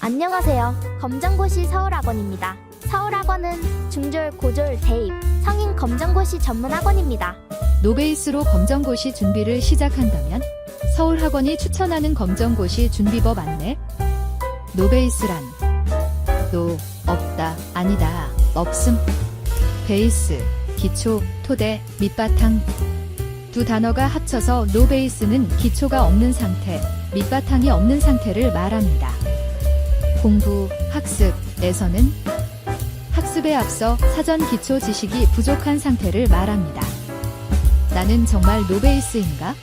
안녕하세요. 검정고시 서울학원입니다. 서울학원은 중졸, 고졸, 대입, 성인 검정고시 전문학원입니다. 노베이스로 검정고시 준비를 시작한다면 서울학원이 추천하는 검정고시 준비법 안내 노베이스란 노, 없다, 아니다, 없음 베이스, 기초, 토대, 밑바탕 두 단어가 합쳐서 노베이스는 기초가 없는 상태, 밑바탕이 없는 상태를 말합니다. 공부, 학습에서는 학습에 앞서 사전 기초 지식이 부족한 상태를 말합니다. 나는 정말 노베이스인가?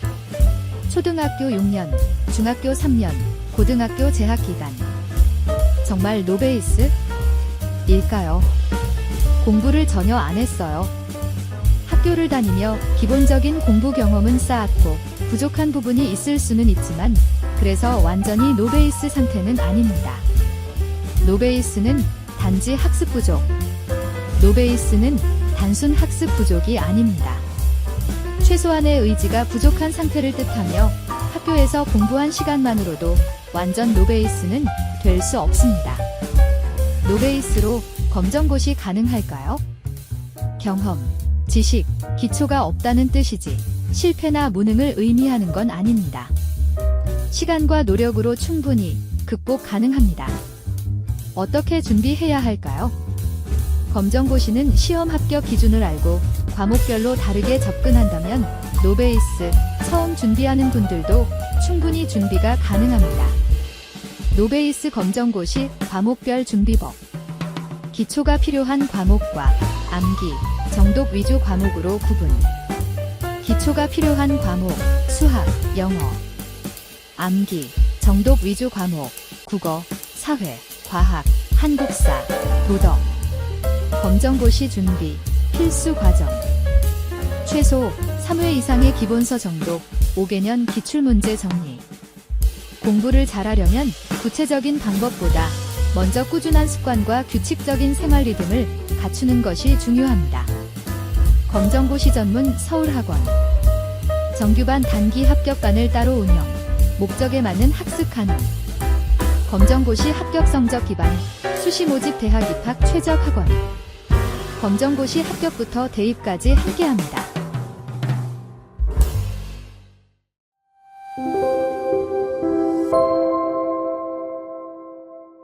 초등학교 6년, 중학교 3년, 고등학교 재학 기간. 정말 노베이스? 일까요? 공부를 전혀 안 했어요. 학교를 다니며 기본적인 공부 경험은 쌓았고 부족한 부분이 있을 수는 있지만 그래서 완전히 노베이스 상태는 아닙니다. 노베이스는 단지 학습 부족. 노베이스는 단순 학습 부족이 아닙니다. 최소한의 의지가 부족한 상태를 뜻하며 학교에서 공부한 시간만으로도 완전 노베이스는 될 수 없습니다. 노베이스로 검정고시 가능할까요? 경험, 지식, 기초가 없다는 뜻이지 실패나 무능을 의미하는 건 아닙니다. 시간과 노력으로 충분히 극복 가능합니다. 어떻게 준비해야 할까요? 검정고시는 시험 합격 기준을 알고 과목별로 다르게 접근한다면 노베이스 처음 준비하는 분들도 충분히 준비가 가능합니다. 노베이스 검정고시 과목별 준비법 기초가 필요한 과목과 암기, 정독 위주 과목으로 구분 기초가 필요한 과목 수학, 영어 암기, 정독 위주 과목 국어, 사회, 과학, 한국사, 도덕 검정고시 준비 필수 과정. 최소 3회 이상의 기본서 정독 5개년 기출문제 정리. 공부를 잘하려면 구체적인 방법보다 먼저 꾸준한 습관과 규칙적인 생활 리듬을 갖추는 것이 중요합니다. 검정고시 전문 서울학원. 정규반 단기 합격반을 따로 운영. 목적에 맞는 학습 가능 검정고시 합격 성적 기반 수시 모집 대학 입학 최적 학원 검정고시 합격부터 대입까지 함께합니다.